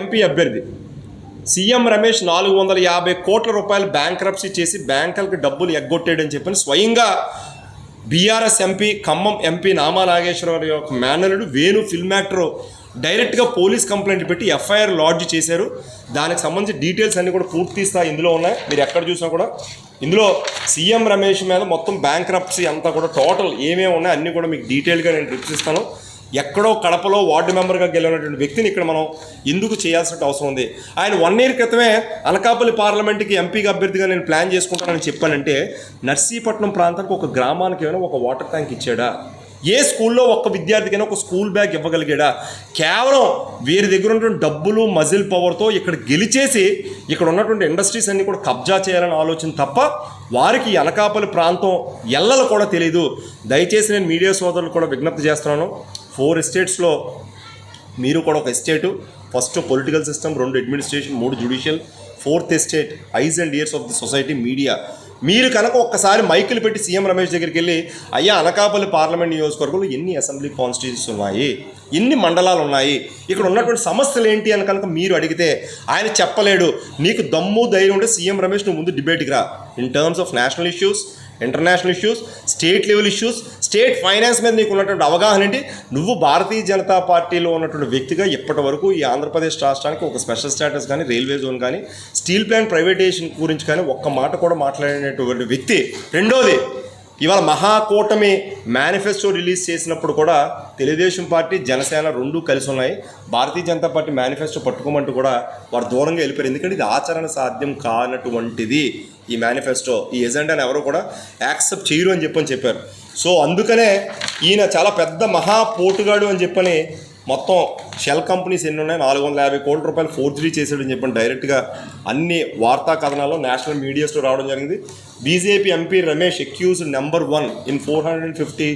MP అభ్యర్థి. CM Ramesh నాలుగు వందల యాభై కోట్ల రూపాయలు బ్యాంక్రప్సీ చేసి బ్యాంకులకు డబ్బులు ఎగ్గొట్టాడని చెప్పని స్వయంగా BRS MP Khammam MP Nama Nageswara Rao యొక్క మేనలుడు వేణు ఫిల్మ్ యాక్టర్ డైరెక్ట్గా పోలీస్ కంప్లైంట్ పెట్టి ఎఫ్ఐఆర్ లాడ్జ్ చేశారు. దానికి సంబంధించి డీటెయిల్స్ అన్నీ కూడా పూర్తి స్థాయి ఇందులో ఉన్నాయి. మీరు ఎక్కడ చూసినా కూడా ఇందులో సీఎం రమేష్ మీద మొత్తం బ్యాంక్రప్సీ అంతా కూడా టోటల్ ఏమేమి ఉన్నాయి అన్నీ కూడా మీకు డీటెయిల్గా నేను రిప్స్ ఇస్తాను. ఎక్కడో కడపలో వార్డు మెంబర్గా గెలిచినటువంటి వ్యక్తిని ఇక్కడ మనం ఎందుకు చేయాల్సిన అవసరం ఉంది. ఆయన వన్ ఇయర్ క్రితమే అనకాపల్లి పార్లమెంట్కి ఎంపీగా అభ్యర్థిగా నేను ప్లాన్ చేసుకుంటానని చెప్పానంటే నర్సీపట్నం ప్రాంతానికి ఒక గ్రామానికి ఏమైనా ఒక వాటర్ ట్యాంక్ ఇచ్చాడా? ఏ స్కూల్లో ఒక్క విద్యార్థికైనా ఒక స్కూల్ బ్యాగ్ ఇవ్వగలిగాడా? కేవలం వీరి దగ్గర ఉన్నటువంటి డబ్బులు మజిల్ పవర్తో ఇక్కడ గెలిచేసి ఇక్కడ ఉన్నటువంటి ఇండస్ట్రీస్ అన్ని కూడా కబ్జా చేయాలని ఆలోచన తప్ప వారికి అనకాపల్లి ప్రాంతం ఎల్లలు కూడా తెలియదు దయచేసి నేను మీడియా సోదరులు కూడా విజ్ఞప్తి చేస్తున్నాను. ఫోర్ ఎస్టేట్స్లో మీరు కూడా ఒక ఎస్టేటు ఫస్ట్ పొలిటికల్ సిస్టమ్ రెండు అడ్మినిస్ట్రేషన్ మూడు judicial fourth estate eyes and ears of the society media మీరు కనుక ఒక్కసారి మైకులు పెట్టి సీఎం రమేష్ దగ్గరికి వెళ్ళి అయ్యా అనకాపల్లి పార్లమెంట్ నియోజకవర్గంలో ఎన్ని అసెంబ్లీ కాన్స్టిట్యూన్సీస్ ఉన్నాయి? ఎన్ని మండలాలు ఉన్నాయి? ఇక్కడ ఉన్నటువంటి సమస్యలు ఏంటి? అని కనుక మీరు అడిగితే ఆయన చెప్పలేడు. నీకు దమ్ము ధైర్యం ఉంటే సీఎం రమేష్ నువ్వు ముందు డిబేట్కి రా. In terms of national issues international issues state level issues state finance మీద నీకు ఉన్నటువంటి అవగాహన ఏంటి? నువ్వు భారతీయ జనతా పార్టీలో ఉన్నటువంటి వ్యక్తిగా ఇప్పటి వరకు ఈ ఆంధ్రప్రదేశ్ రాష్ట్రానికి ఒక స్పెషల్ స్టేటస్ కానీ రైల్వే జోన్ కానీ స్టీల్ ప్లాంట్ ప్రైవేటైజేషన్ గురించి కానీ ఒక్క మాట కూడా మాట్లాడినటువంటి వ్యక్తి రెండోది ఇవాళ మహాకూటమి మేనిఫెస్టో రిలీజ్ చేసినప్పుడు కూడా తెలుగుదేశం పార్టీ జనసేన రెండూ కలిసి ఉన్నాయి. భారతీయ జనతా పార్టీ మేనిఫెస్టో పట్టుకోమంటూ కూడా వారు దూరంగా వెళ్ళిపోయారు. ఎందుకంటే ఇది ఆచరణ సాధ్యం కానటువంటిది ఈ మేనిఫెస్టో ఈ ఎజెండాని ఎవరు కూడా యాక్సెప్ట్ చేయరు అని చెప్పని చెప్పారు. సో అందుకనే ఈయన చాలా పెద్ద మహాపోటుగాడు అని చెప్పని మొత్తం షెల్ కంపెనీస్ ఎన్ని ఉన్నాయి నాలుగు వందల యాభై కోట్ల రూపాయలు ఫోర్జరీ చేశాడని చెప్పండి డైరెక్ట్గా అన్ని వార్తా కథనాల్లో నేషనల్ మీడియాస్లో రావడం జరిగింది. BJP MP Ramesh accused number one in four hundred and fifty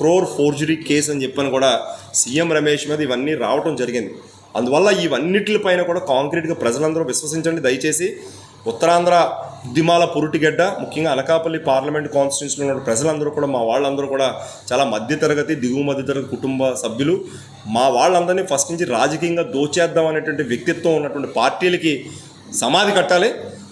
crore forgery case అని చెప్పని కూడా సీఎం రమేష్ మీద ఇవన్నీ రావడం జరిగింది. అందువల్ల ఇవన్నిటిపైన కూడా కాంక్రీట్గా ప్రజలందరూ విశ్వసించండి. దయచేసి ఉత్తరాంధ్ర ఉద్యమాల పురుటిగడ్డ ముఖ్యంగా అనకాపల్లి పార్లమెంట్ కాన్స్టిట్యూన్సీలో ఉన్న ప్రజలందరూ కూడా మా వాళ్ళందరూ కూడా చాలా మధ్యతరగతి దిగువ మధ్యతరగతి కుటుంబ సభ్యులు మా వాళ్ళందరినీ ఫస్ట్ నుంచి రాజకీయంగా దోచేద్దాం అనేటువంటి వ్యక్తిత్వం ఉన్నటువంటి పార్టీలకి సమాధి కట్టాలి.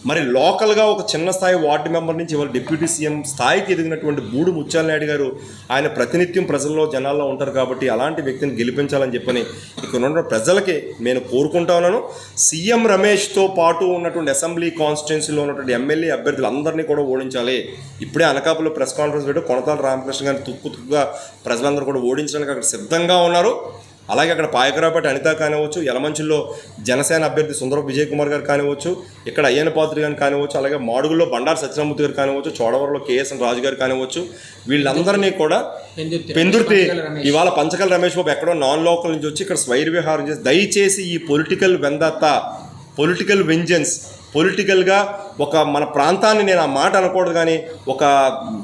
మరి లోకల్గా ఒక చిన్న స్థాయి వార్డు మెంబర్ నుంచి ఇవాళ డిప్యూటీ సీఎం స్థాయికి ఎదిగినటువంటి బూడు ముత్యాల నాయుడు గారు ఆయన ప్రతినిత్యం ప్రజల్లో జనాల్లో ఉంటారు కాబట్టి అలాంటి వ్యక్తిని గెలిపించాలని చెప్పని ఇక్కడ ఉన్న ప్రజలకి నేను కోరుకుంటా ఉన్నాను. సీఎం రమేష్తో పాటు ఉన్నటువంటి అసెంబ్లీ కాన్స్టిట్యున్సీలో ఉన్నటువంటి ఎమ్మెల్యే అభ్యర్థులు అందరినీ కూడా ఓడించాలి. ఇప్పుడే అనకాపల్లి ప్రెస్ కాన్ఫరెన్స్ పెట్టి కొనతాల రామకృష్ణ గారిని తుక్కు తుక్కుగా ప్రజలందరూ కూడా ఓడించడానికి అక్కడ సిద్ధంగా ఉన్నారు. అలాగే అక్కడ పాయకరాపేట అనిత కానివచ్చు యలమంచిలో జనసేన అభ్యర్థి సుందర విజయ్ కుమార్ గారు కానివచ్చు ఇక్కడ అయ్యన పాత్రి గారు కానివచ్చు అలాగే మాడుగుల్లో బండారు సత్యనామూర్తి గారు కానివచ్చు చోడవరంలో కేఎస్ఎన్ రాజు గారు కానివచ్చు వీళ్ళందరినీ కూడా పెందుర్తి. ఇవాళ పంచకల్ రమేష్ బాబు ఎక్కడో నాన్ లోకల్ నుంచి వచ్చి ఇక్కడ స్వైర విహారం చేసి దయచేసి ఈ పొలిటికల్ వెందత్త పొలిటికల్ వెంజెన్స్ పొలిటికల్గా ఒక మన ప్రాంతాన్ని నేను ఆ మాట అనకూడదు కానీ ఒక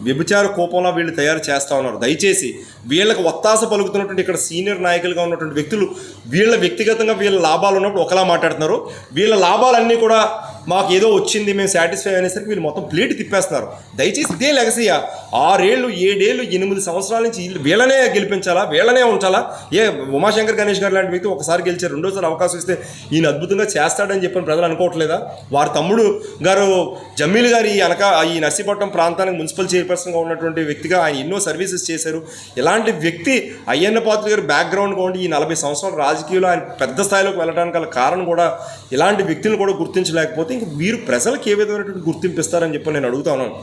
వ్యభిచార కోపంలో వీళ్ళు తయారు చేస్తూ ఉన్నారు. దయచేసి వీళ్ళకి ఒత్తాస పలుకుతున్నటువంటి ఇక్కడ సీనియర్ నాయకులుగా ఉన్నటువంటి వ్యక్తులు వీళ్ళ వ్యక్తిగతంగా వీళ్ళ లాభాలు ఉన్నప్పుడు ఒకలా మాట్లాడుతున్నారు. వీళ్ళ లాభాలన్నీ కూడా మాకు ఏదో వచ్చింది మేము సాటిస్ఫై అనేసరికి వీళ్ళు మొత్తం ప్లేట్ తిప్పేస్తున్నారు. దయచేసి ఇదే లెగసీయా ఆరేళ్ళు ఏడేళ్ళు ఎనిమిది సంవత్సరాల నుంచి వీళ్ళు- వీళ్ళనే గెలిపించాలా? వీళ్ళనే ఉంచాలా? ఏ ఉమాశంకర్ గణేష్ గారు లాంటి వ్యక్తి ఒకసారి గెలిచారు రెండోసారి అవకాశం ఇస్తే ఈయన అద్భుతంగా చేస్తాడని చెప్పిన ప్రజలు అనుకోవట్లేదా? వారి తమ్ముడు గారు జమ్మీలు గారు ఈ అనక ఈ నర్సీపట్నం ప్రాంతానికి మున్సిపల్ చైర్పర్సన్గా ఉన్నటువంటి వ్యక్తిగా ఆయన ఎన్నో సర్వీసెస్ చేశారు. ఇలాంటి వ్యక్తి అయ్యన్న పాత్ర గారి బ్యాక్గ్రౌండ్ ఉండి ఈ నలభై సంవత్సరాల రాజకీయాలు ఆయన పెద్ద స్థాయిలోకి వెళ్ళడానికి గల కారణం కూడా ఇలాంటి వ్యక్తులను కూడా గుర్తించలేకపోతే ఇంక మీరు ప్రజలకు ఏ విధమైనటువంటి గుర్తింపు ఇస్తారని చెప్పి నేను అడుగుతా ఉన్నాను.